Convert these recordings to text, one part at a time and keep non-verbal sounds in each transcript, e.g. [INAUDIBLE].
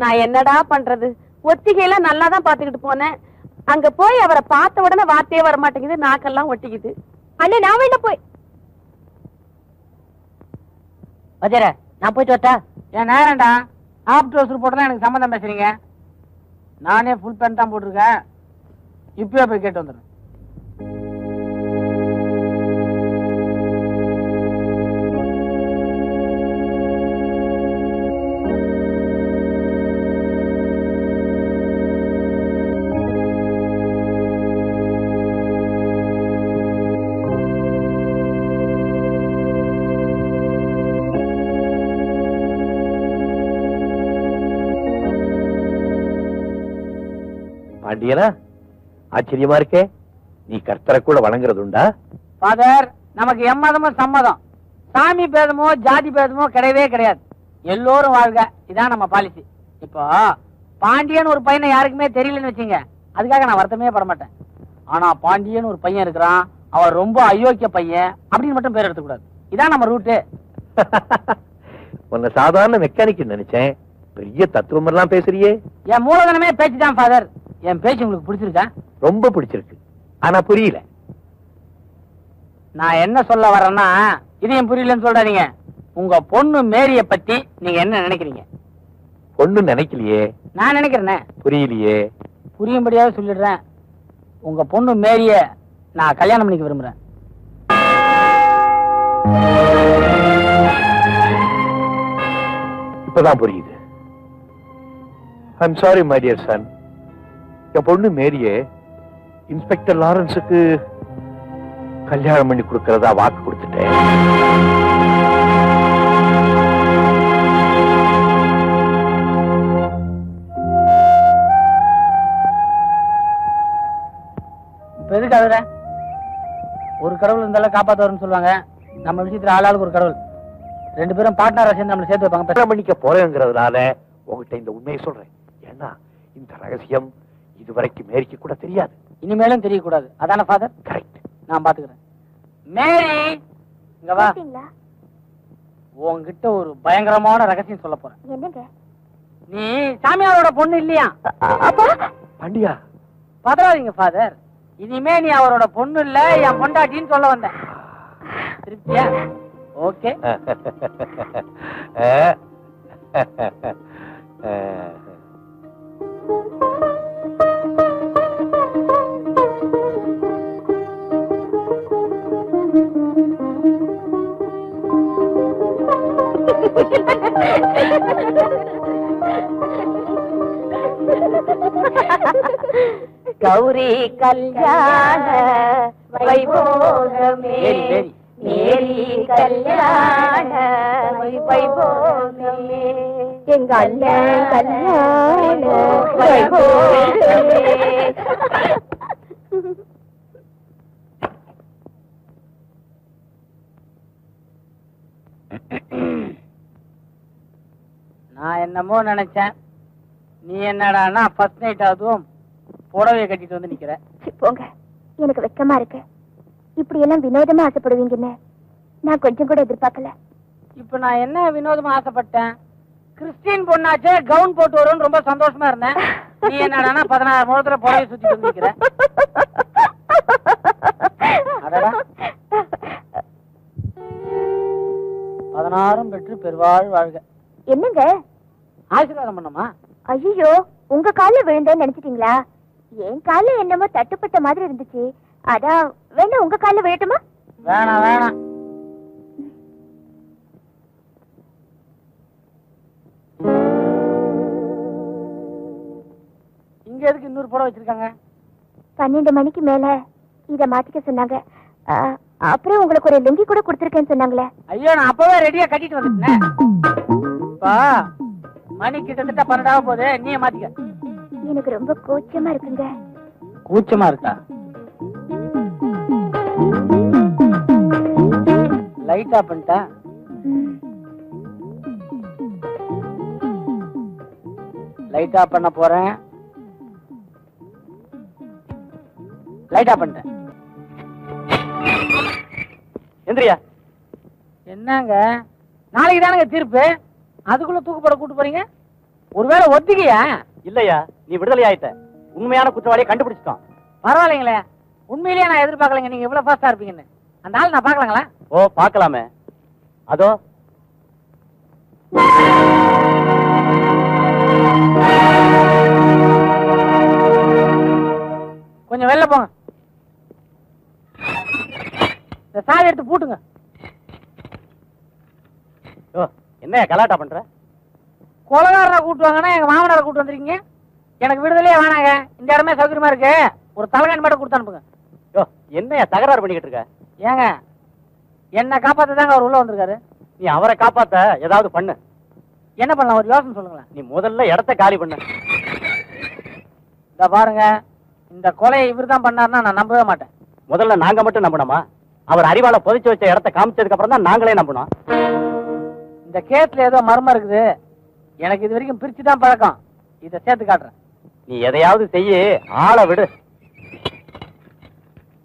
நான் என்னடா பண்றது? ஒத்திகையில நல்லா தான் பாத்துக்கிட்டு போனேன். அங்க போய் அவரை பார்த்த உடனே வார்த்தையே வர மாட்டேங்குது நாக்கெல்லாம் ஒட்டிக்குது. அண்ணே நான் வேணா போய் வஜர நான் போயிட்டு வரட்டா? என் நேரம்டா ஆப் ட்ரோசர் போட்டதான் எனக்கு சம்மந்தம் பேசுறீங்க? நானே ஃபுல் பேண்ட் தான் போட்டிருக்கேன். இப்பயே போய் கேட்டு வந்துடுறேன். பாண்டியனா? ஆச்சரியமா இருக்கே. நீ கர்த்தரை கூட வணங்குறது உண்டா ஃபாதர் நமக்கு எம்மதமும் சம்மதம். சாமி பேதமோ ஜாதி பேதமோ கிடையவே கிடையாது. எல்லோரும் வாழ்க. இதான் நம்ம பாலிசி இப்போ பாண்டியன் ஒரு பையனை யாருக்குமே தெரியலன்னு வச்சுங்க. அதுக்காக நான் வருத்தமே பட மாட்டேன். ஆனா பாண்டியன் ஒரு பையன் இருக்கிறான். அவன் ரொம்ப அயோக்கிய பையன். அப்படின்னு மட்டும் பேர் எடுத்துக்கூடாது. இதான் நம்ம ரூட்டு உன்னை சாதாரண மெக்கானிக் நினைச்சேன். பெரிய தத்துவம் எல்லாம் பேசுறியே. என் மூலதனமே பேச்சு தான் ஃபாதர் என் பேச்சு உங்களுக்கு பிடிச்சிருக்கா? ரொம்ப பிடிச்சிருக்கு. ஆனா புரியல. நான் என்ன சொல்ல வரேன்னா இதையும் புரியலன்னு சொல்றாதீங்க. உங்க பொண்ணு மேரிய பத்தி நீங்க என்ன நினைக்கிறீங்க? ஒண்ணு நினைக்கலையே. நான் நினைக்கிறேனே. புரியலையே. புரியும்படியாக சொல்லிடுறேன். உங்க பொண்ணு மேரிய நான் கல்யாணம் பண்ணிக்க விரும்புறேன். இப்பதான் புரியுது. I'm sorry my dear son என் பொண்ணு மேரியே இன்ஸ்பெக்டர் லாரன்ஸுக்கு கல்யாணம் பண்ணி கொடுக்கறதா வாக்கு கொடுத்துட்டேன். இப்ப எதுக்கு அதுல ஒரு கடவுள் இருந்தாலும் காப்பாத்துவாருன்னு சொல்லுவாங்க. நம்ம விஷயத்துல ஆளாளுக்கு ஒரு கடவுள். ரெண்டு பேரும் பார்ட்னரா சேர்ந்து நம்மளை சேர்த்து வைப்பாங்க. பண்ணிக்க போறேங்கிறதுனால உங்ககிட்ட இந்த உண்மையை சொல்றேன். ஏன்னா இந்த ரகசியம் இதுவரைக்கும் மேரிக்கு கூட தெரியாது இனிமேலும் தெரியக்கூடாது அதான ஃபாதர் கரெக்ட் நான் பாத்துக்கிறேன் மேரி இங்க வா உன்கிட்ட ஒரு பயங்கரமான ரகசியம் சொல்ல போறேன் என்னங்க நீ சாமியாரோட பொண்ணு இல்லையா அப்பா பாண்டியா பதறாதீங்க ஃபாதர் இனிமே நீ அவரோட பொண்ணு இல்ல என் பொண்டாட்டின்னு சொல்ல வந்தேன் திருப்தியா ஓகே கௌரி கல்யாண வைபோகமே. மேரி கல்யாண வைபோகமே எங்க அண்ணன் கல்யாண வைபோகமே [LAUGHS] நான் என்னமோ நினைச்சேன். நீ என்னடான்னா ஃபர்ஸ்ட் நைட் அதுவும் புடவைய கட்டிட்டு வந்து நிக்கிற. போங்க. எனக்கு வெக்கமா இருக்கு. இப்படி எல்லாம் வினோதமா ஆசைப்படுவீங்கன்னு நான் கொஞ்சம் கூட எதிர்பார்க்கல. இப்ப நான் என்ன வினோதமா ஆசைப்பட்டேன்? கிறிஸ்டின் பொண்ணாச்சே கவுன் போட்டு வரும்னு ரொம்ப சந்தோஷமா இருந்தேன். நீ என்னடான்னா பதினாறு முகத்துல புடவை சுத்திட்டு வந்து நிக்கிற. அடடா. பதினாறும் பெற்று பெருவாழ் வாழ்க. என்னங்க? ஆசீர்வாதம் பண்ணமா? ஐயோ உங்க கால்ல விழுந்தேன்னு நினைச்சிட்டீங்களா? என் கால்ல என்னமோ தட்டுப்பட்ட மாதிரி இருந்துச்சு. அதான் வேணா உங்க கால்ல விழட்டுமா? வேணாம் வேணாம். இங்க எதுக்கு இன்னொரு புடவை வச்சிருக்காங்க? பன்னெண்டு மணிக்கு மேல இத மாத்திக்க சொன்னாங்க. அப்புறம் உங்களுக்கு ஒரு லுங்கி கூட கொடுத்துருக்கேன்னு சொன்னாங்களே. ஐயோ நான் அப்பவே ரெடியா கட்டிட்டு வந்துட்டேன். மணி கிட்டத்தட்ட பன்னெண்டாக போகுது. நீயே மாத்திக்க. எனக்கு ரொம்ப கூச்சமா இருக்குங்க. கூச்சமா இருக்கா? லைட் ஆஃப் பண்ணிட்டேன் ம். லைட் ஆஃப் பண்ண போறேன். லைட் ஆஃப் பண்ணிட்டேன். எந்திரியா. என்னங்க? நாளைக்கு தானங்க தீர்ப்பு. அதுக்குள்ள தூக்கு போட கூட்டு போறீங்க? ஒருவேளை ஒத்திக்கையா? இல்லையா நீ விடுதலை ஆயிட்ட. உண்மையான குற்றவாளியை கண்டுபிடிச்சிட்டோம். பரவாயில்லைங்களே. உண்மையிலேயே நான் எதிர்பார்க்கலைங்க. நீங்க இவ்வளவு ஃபாஸ்டா இருப்பீங்கன்னு. அந்த ஆள் நான் பார்க்கலாங்களா? ஓ பார்க்கலாமே. அதோ. கொஞ்சம் வெளில போங்க. இந்த சாவி எடுத்து பூட்டுங்க. ஓ. என்ன கலாட்டா பண்ற? கொலகாரரை கூட்டு வாங்கன்னா எங்க மாமனாரை கூட்டு வந்திருக்கீங்க? எனக்கு விடுதலையே வேணாங்க. இந்த இடமே சௌகரியமா இருக்கு. ஒரு தலைகாணி மட்டும் கொடுத்து அனுப்புங்க. யோ என்னையா தகராறு பண்ணிக்கிட்டு இருக்க? ஏங்க என்ன காப்பாத்த தாங்க அவர் உள்ள வந்திருக்காரு. நீ அவரை காப்பாத்த ஏதாவது பண்ணு. என்ன பண்ணலாம்? ஒரு யோசனை சொல்லுங்களேன். நீ முதல்ல இடத்த காலி பண்ணு. இந்த பாருங்க இந்த கொலையை இவர் தான் பண்ணாருன்னா நான் நம்பவே மாட்டேன். முதல்ல நாங்க மட்டும் நம்பணுமா? அவர் அறிவால புதைச்சு வச்ச இடத்த காமிச்சதுக்கு அப்புறம் தான் நாங்களே நம்பணும். இந்த கேஸ்ல ஏதோ மர்மம் இருக்குது. எனக்கு இது வரைக்கும் பிரிச்சு தான் பழக்கம். இதை சேர்த்து காட்டுறேன். நீ எதையாவது செய்ய ஆளை விடு.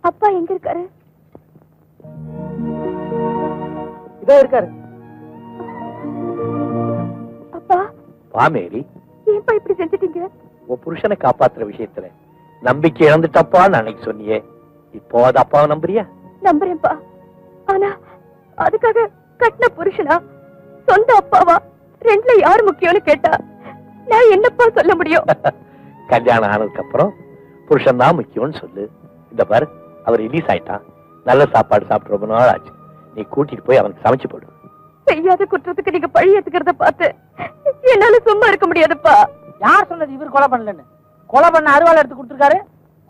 அப்பா எங்க இருக்காரு? இதோ இருக்காரு. அப்பா. வா மேரி. ஏன்பா இப்படி செஞ்சிட்டீங்க? உன் புருஷனை காப்பாத்துற விஷயத்துல நம்பிக்கை இழந்துட்டப்பான்னு அன்னைக்கு சொன்னியே. இப்போ அது அப்பாவை நம்புறியா? நம்புறேன்ப்பா ஆனா அதுக்காக கட்டின புருஷனா? சொந்த அப்பாவா? ரெண்டுல யார் முக்கியம்னு கேட்டா நான் என்னப்பா சொல்ல முடியும்? [LAUGHS] கல்யாணம் ஆனதுக்கு அப்புறம் புருஷன் தான் முக்கியம்னு சொல்லு. இந்த பாரு அவர் ரிலீஸ் ஆயிட்டான். நல்ல சாப்பாடு சாப்பிட்டு ரொம்ப நாள் ஆச்சு. நீ கூட்டிட்டு போய் அவனுக்கு சமைச்சு போடு. செய்யாத குற்றத்துக்கு நீங்க பழி ஏத்துக்கிறத பார்த்து என்னால சும்மா இருக்க முடியாதுப்பா. யார் சொன்னது இவர் கொலை பண்ணலன்னு? கொலை பண்ண அருவாள் எடுத்து கொடுத்துருக்காரு.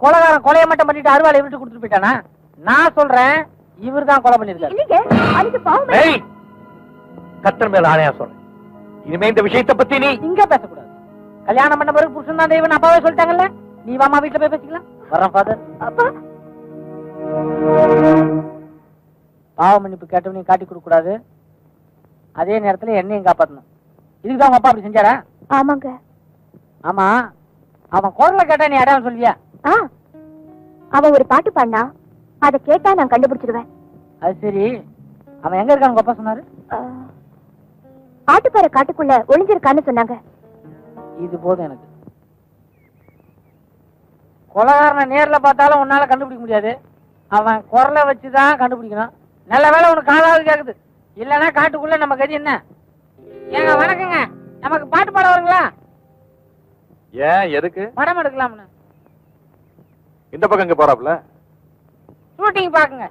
கொலைகாரன் கொலையை மட்டும் பண்ணிட்டு அருவாளை இவர்கிட்ட கொடுத்துட்டு போயிட்டானா? நான் சொல்றேன் இவர் தான் கொலை பண்ணிருக்காரு கத்தர் மேல ஆணையா சொல்றேன் இனிமே இந்த விஷயத்தை பத்தி நீ இங்க பேசக்கூடாது. கல்யாணம் பண்ண பிறகு புருஷன் தான் தெய்வம் அப்பாவே சொல்லிட்டாங்கல்ல? நீ வாமா வீட்டுல போய் பேசிக்கலாம். வரேன் ஃபாதர் அப்பா. பாவ மன்னிப்பு கேட்டவனையும் காட்டி கொடுக்க கூடாது அதே நேரத்துல என்னையும் காப்பாத்தணும். இதுக்கு தான் உங்க அப்பா அப்படி செஞ்சாரா? ஆமாங்க. ஆமா. அவன் குரலை கேட்டா நீ அடையாளம் சொல்வியா? ஆ. அவன் ஒரு பாட்டு பாடினா அதை கேட்டா நான் கண்டுபிடிச்சிடுவேன் அது சரி. அவன் எங்க இருக்கான்னு உங்க அப்பா சொன்னாரு? ஆட்டுப்பாறை காட்டுக்குள்ள ஒளிஞ்சிருக்கான்னு சொன்னாங்க. இது போதும் எனக்கு. கொலகாரனை நேர்ல பார்த்தாலும் உன்னால கண்டுபிடிக்க முடியாது. அவன் குரலை வச்சுதான் கண்டுபிடிக்கணும். நல்ல வேளை உனக்கு காதாவது கேக்குது. இல்லைன்னா காட்டுக்குள்ள நம்ம கதி என்ன? ஏங்க வணக்கங்க. நமக்கு பாட்டு பாட வருங்களா? ஏன் எதுக்கு? படம் எடுக்கலாம்னு. இந்த பக்கம் இங்க போறாப்ல ஷூட்டிங் பாக்குங்க.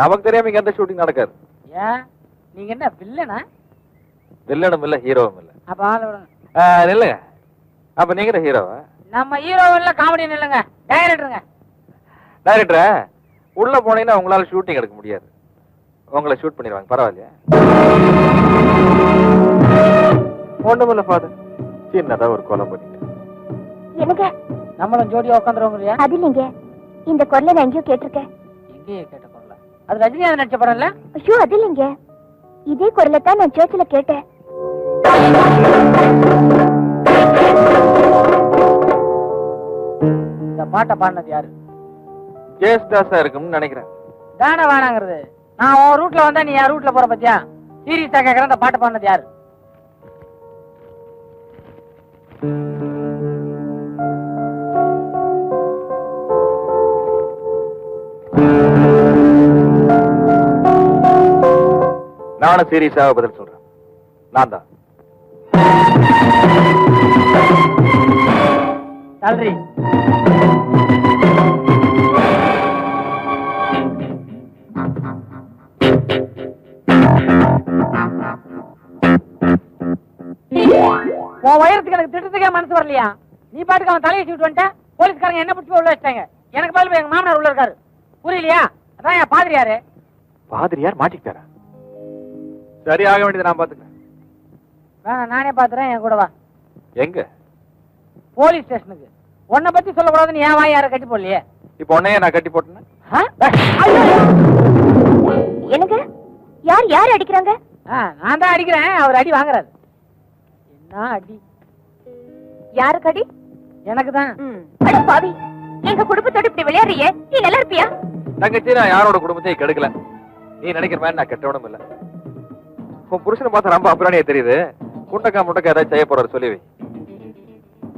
நமக்கு தெரியாம இங்க எந்த ஷூட்டிங் நடக்காது. ஏன்? நீங்க என்ன வில்லனா வில்லனும் இல்ல ஹீரோவும் இல்ல அப்ப ஆள விடுங்க நில்லுங்க. அப்ப நீங்க ஹீரோவா? நம்ம ஹீரோ இல்ல காமெடி இல்லைங்க டைரக்டருங்க டைரக்டர் உள்ள போனீங்கன்னா உங்களால ஷூட்டிங் எடுக்க முடியாது. உங்களை ஷூட் பண்ணிடுவாங்க. பரவாயில்லையா? ஒண்ணுமில்ல ஃபாதர் சின்னதா ஒரு கொலை பண்ணிட்டேன். எனக்கு நம்மளும் ஜோடியா உட்காந்துருவோம் இல்லையா அது இல்லைங்க. இந்த குரலை நான் எங்கேயோ கேட்டிருக்கேன். எங்கேயே கேட்ட குரல அது ரஜினிகாந்த் நடிச்ச படம் இல்ல ஐயோ அது இல்லைங்க. இதே குரலை தான் நான் சர்ச்சில் கேட்டேன். இந்த பாட்டை பாடினது யாரு? ஜேஸ்தாஸா இருக்கும்னு நினைக்கிறேன். தானே வேணாங்கிறது நான் உன் ரூட்ல வந்தா நீ ரூட்ல போற பத்தியா? சீரியஸா இந்த பாட்டு பாடினது யாரு? நானும் சீரியஸாக பதில் சொல்றேன். நான் தான். நன்றி உன் உயரத்துக்கு எனக்கு திட்டத்துக்கே மனசு வரலையா? நீ பாட்டுக்கு அவன் தலையை சீட்டு வந்துட்ட போலீஸ்காரங்க என்ன பிடிச்சி உள்ள வச்சிட்டாங்க? எனக்கு பதில் எங்க மாமனார் உள்ள இருக்காரு. புரியலையா? அதான் என் பாதிரியாரு பாதிரியார் மாட்டிக்கிட்டாரா? சரி ஆக வேண்டியது நான் பாத்துக்கிறேன். நானே பாத்துறேன் என் கூட வா. எங்க? போலீஸ் ஸ்டேஷனுக்கு. உன்னை பத்தி சொல்லக்கூடாதுன்னு ஏன் வாய் யாரை கட்டி போடலையே. இப்போ உன்னையே நான் கட்டி போட்டேன்? எனக்கு யார் யார் அடிக்கிறாங்க? நான் தான் அடிக்கிறேன். அவர் அடி வாங்குறாரு. என்ன அடி? யாருக்கு அடி? எனக்கு தான். அட பாவி. எங்க குடும்பத்தோட இப்படி விளையாடுறியே? நீ நல்லா இருப்பியா? தங்கச்சி நான் யாரோட குடும்பத்தையும் கெடுக்கல. நீ நினைக்கிற மாதிரி நான் கெட்டவனும் இல்ல. உன் புருஷனை பார்த்தா ரொம்ப அப்புறானியே தெரியுது. குண்டக்கா முண்டக்கா ஏதாவது செய்ய போறாரு சொல்லி வை.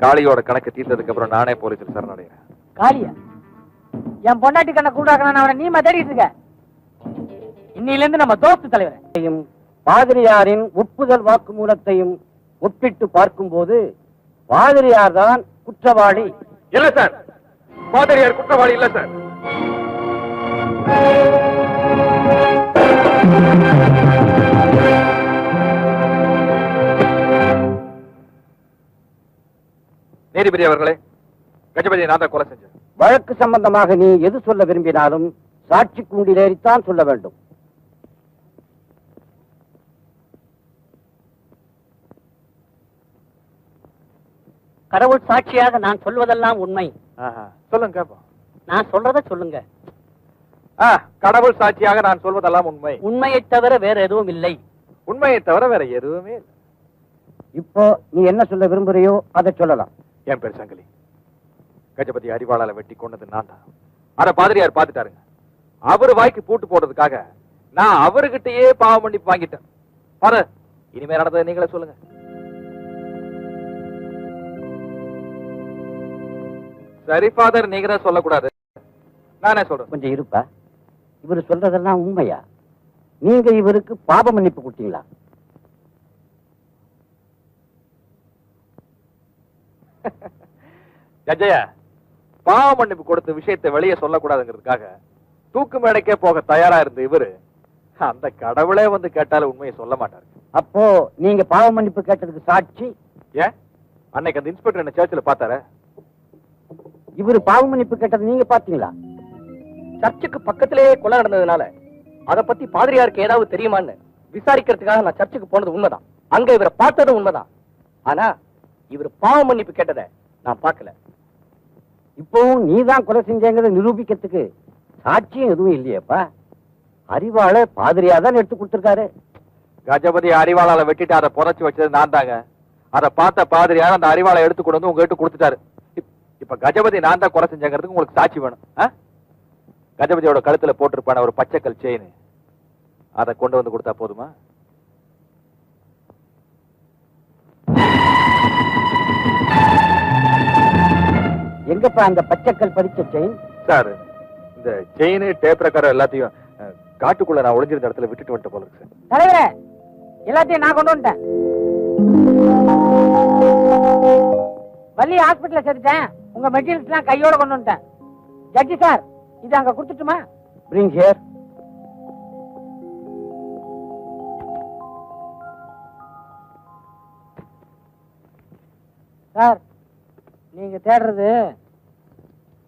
காளியோட கணக்கு தீர்த்ததுக்கு அப்புறம் நானே போலீஸில் சரணடைகிறேன். காளியா? என் பொண்டாட்டி கண்ணை கூடாக்கணும் அவனை நீமா தேடிட்டு இருக்க. இன்னில இருந்து நம்ம தோஸ்து தலைவர். பாதிரியாரின் ஒப்புதல் வாக்குமூலத்தையும் ஒப்பிட்டு பார்க்கும்போது பாதிரியார் தான் குற்றவாளி. இல்ல சார். பாதிரியார் குற்றவாளி இல்ல சார். [LAUGHS] நீதிபதி அவர்களே கஜபதியை நான் தான் கொலை செஞ்சேன். வழக்கு சம்பந்தமாக நீ எது சொல்ல விரும்பினாலும் சாட்சி கூண்டிலேறித்தான் சொல்ல வேண்டும். கடவுள் சாட்சியாக நான் சொல்வதெல்லாம் உண்மை. சொல்லுங்க கேப்போம். நான் சொல்றத சொல்லுங்க. கடவுள் சாட்சியாக நான் சொல்வதெல்லாம் உண்மை. உண்மையை தவிர வேற எதுவும் இல்லை. உண்மையை தவிர வேற எதுவுமே இல்லை. இப்போ நீ என்ன சொல்ல விரும்புறியோ அதை சொல்லலாம். என் பேர் சங்கிலி. கஜபதி அறிவாளால வெட்டி கொண்டது நான் தான் அத பாதிரியார் பார்த்துட்டாருங்க அவர் வாய்க்கு பூட்டு போடுறதுக்காக நான் அவர்கிட்டயே பாவம் பண்ணி வாங்கிட்டேன். பாரு இனிமே நடந்ததை நீங்களே சொல்லுங்க. சரி ஃபாதர் நீங்க தான் சொல்லக்கூடாது. நானே சொல்றேன். கொஞ்சம் இருப்பா. இவர் சொல்றதெல்லாம் உண்மையா? நீங்க இவருக்கு பாப மன்னிப்பு கொடுத்தீங்களா? [LAUGHS] ஜஜயா பாவ மன்னிப்பு கொடுத்த விஷயத்தை வெளியே சொல்லக்கூடாதுங்கிறதுக்காக தூக்கு மேடைக்கே போக தயாரா இருந்த இவரு அந்த கடவுளே வந்து கேட்டாலும் உண்மையை சொல்ல மாட்டாரு. அப்போ நீங்க பாவ மன்னிப்பு கேட்டதுக்கு சாட்சி? ஏன்? அன்னைக்கு அந்த இன்ஸ்பெக்டர் என்ன சர்ச்சில் பார்த்தாரு? இவரு பாவ மன்னிப்பு கேட்டது நீங்க பாத்தீங்களா சர்ச்சுக்கு பக்கத்திலேயே கொலை நடந்ததுனால அத பத்தி பாதிரியாருக்கு ஏதாவது தெரியுமான்னு விசாரிக்கிறதுக்காக நான் சர்ச்சுக்கு போனது உண்மைதான். அங்க இவரை பார்த்ததும் உண்மைதான். ஆனா இவர் பாவ மன்னிப்பு கேட்டதை நான் பார்க்கல. இப்பவும் நீதான் கொலை செஞ்சேங்கிறத நிரூபிக்கிறதுக்கு சாட்சியம் எதுவும் இல்லையேப்பா. அறிவாள பாதிரியா தான் எடுத்து கொடுத்துருக்காரு. கஜபதி அறிவாளால வெட்டிட்டு அதை புதைச்சு வச்சது நான் தாங்க அதை பார்த்த பாதிரியார் அந்த அறிவாளை எடுத்து கொண்டு வந்து உங்ககிட்ட கொடுத்துட்டாரு. இப்ப கஜபதி நான் தான் கொலை செஞ்சேங்கிறதுக்கு உங்களுக்கு சாட்சி வேணும் ஆ? கஜபதியோட கழுத்துல போட்டிருப்பான ஒரு பச்சைக்கல் செயின் அதை கொண்டு வந்து கொடுத்தா போதுமா? எங்கப்பா அந்த பச்சைக்கல் பதிச்ச செயின் சார் இந்த செயின் டேப் ரெக்கார்டர் எல்லாத்தையும் காட்டுக்குள்ள நான் ஒளிஞ்சிருந்த இடத்துல விட்டுட்டு வந்துட்டு போல இருக்கு சார். தலைவரே எல்லாத்தையும் நான் கொண்டு வந்துட்டேன். வள்ளி ஹாஸ்பிட்டல்ல சேர்த்துட்டேன். உங்க மெட்டீரியல்ஸ் எல்லாம் கையோட கொண்டு வந்துட்டேன். ஜட்ஜி சார் இது அங்க கொடுத்துட்டுமா? பிரிங் ஹியர் சார் நீங்க தேடுறது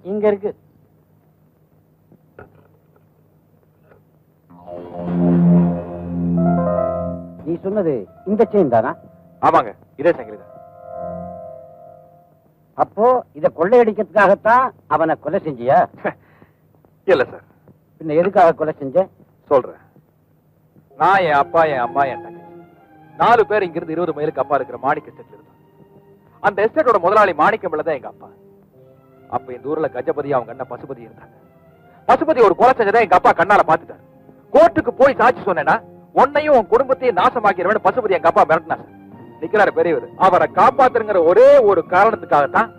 இங்க இருக்கு. நீ சொன்னது இந்த செயின் தானா? ஆமாங்க இதே சங்கிலி அப்போ இத கொள்ளையடிக்கிறதுக்காகத்தான் அவனை கொலை செஞ்சியா? [LAUGHS] இல்ல சார். பின்ன எதுக்காக கொலை செஞ்ச? சொல்றேன். நான் என் அப்பா என் அம்மா என் தங்கச்சி. நாலு பேர் இங்கிருந்து இருபது மைலுக்கு அப்பா இருக்கிற மாணிக்க எஸ்டேட்ல இருந்தோம். அந்த எஸ்டேட்டோட முதலாளி மாணிக்கம் தான் எங்க அப்பா. அப்ப இந்த ஊர்ல கஜபதி அவங்க அண்ணன் பசுபதி இருந்தாங்க. பசுபதி ஒரு கொலை செஞ்சதை எங்க அப்பா கண்ணால பாத்துட்டாரு கோர்ட்டுக்கு போய் சாட்சி சொன்னேன்னா உன்னையும் உன் குடும்பத்தையும் நாசமாக்கிறவன் பசுபதி எங்க அப்பா மிரட்டினா நிக்கிறாரு பெரியவர். அவரை காப்பாத்துங்கிற ஒரே ஒரு காரணத்துக்காகத்தான்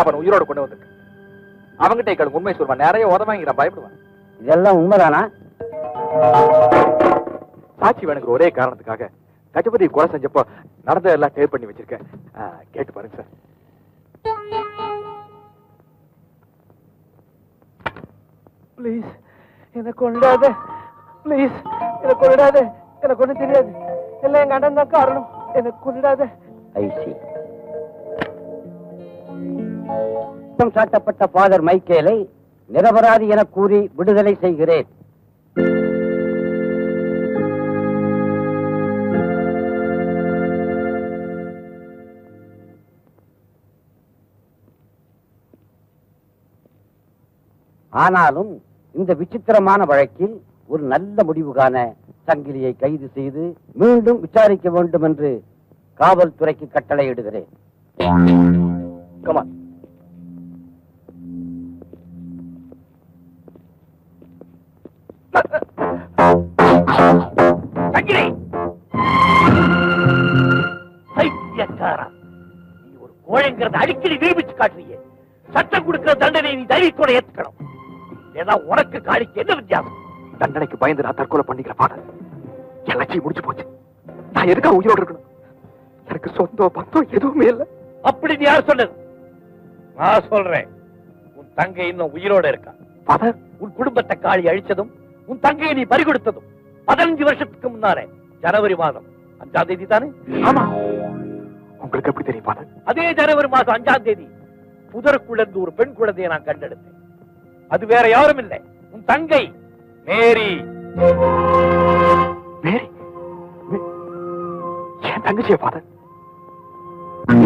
அவன் உயிரோட கொண்டு வந்திருக்கு அவங்கிட்ட எங்களுக்கு உண்மை சொல்வான் நிறைய உதவாங்கிற பயப்படுவான் இதெல்லாம் உண்மைதானா? சாட்சி வேணுங்கிற ஒரே காரணத்துக்காக கஜபதி கொலை செஞ்சப்போ நடந்ததெல்லாம் டேப் பண்ணி வச்சிருக்கேன். கேட்டு பாருங்க சார். ப்ளீஸ் என்ன கொண்டாத ப்ளீஸ் என்ன கொண்டாத எனக்கு ஒண்ணும் தெரியாது. எல்லாம் எங்க அண்ணன் தான் காரணம். என்ன கொண்டாத ஐசி குற்றம் சாட்டப்பட்ட ஃபாதர் மைக்கேலை நிரபராதி என கூறி விடுதலை செய்கிறேன். ஆனாலும் இந்த விசித்திரமான வழக்கில் ஒரு நல்ல முடிவு காண சங்கிலியை கைது செய்து மீண்டும் விசாரிக்க வேண்டும் என்று காவல்துறைக்கு கட்டளையிடுகிறேன். கமான் கோழைங்கிறத அடிக்கடி நிரூபிச்சு காட்டுறீங்க சட்டம் கொடுக்கிற தண்டனை நீ தைரியத்தோட ஏத்துக்கணும். ஏன்னா உனக்கு காளிக்கு என்ன வித்தியாசம்? தண்டனைக்கு பயந்து நான் தற்கொலை பண்ணிக்கிற ஃபாதர் என் லட்சியம் முடிஞ்சு போச்சு. நான் எதுக்காக உயிரோட இருக்கணும்? எனக்கு சொந்தம் பந்தம் எதுவுமே இல்லை. அப்படி நீ யார் சொன்னது? நான் சொல்றேன். உன் தங்கை இன்னும் உயிரோட இருக்கா? ஃபாதர் உன் குடும்பத்தை காளி அழிச்சதும் உன் தங்கையை நீ பறிகொடுத்ததும் பதினஞ்சு வருஷத்துக்கு முன்னாலே ஜனவரி மாதம் அஞ்சாம் தேதி தானே? ஆமா. உங்களுக்கு எப்படி தெரியும் அதே ஜனவரி மாதம் அஞ்சாம் தேதி புதருக்குள்ள இருந்து ஒரு பெண் குழந்தையை நான் கண்டெடுத்தேன். அது வேற யாரும் இல்லை. உன் தங்கை மேரி. மேரி? என் தங்கச்சியை பார்த்தேன்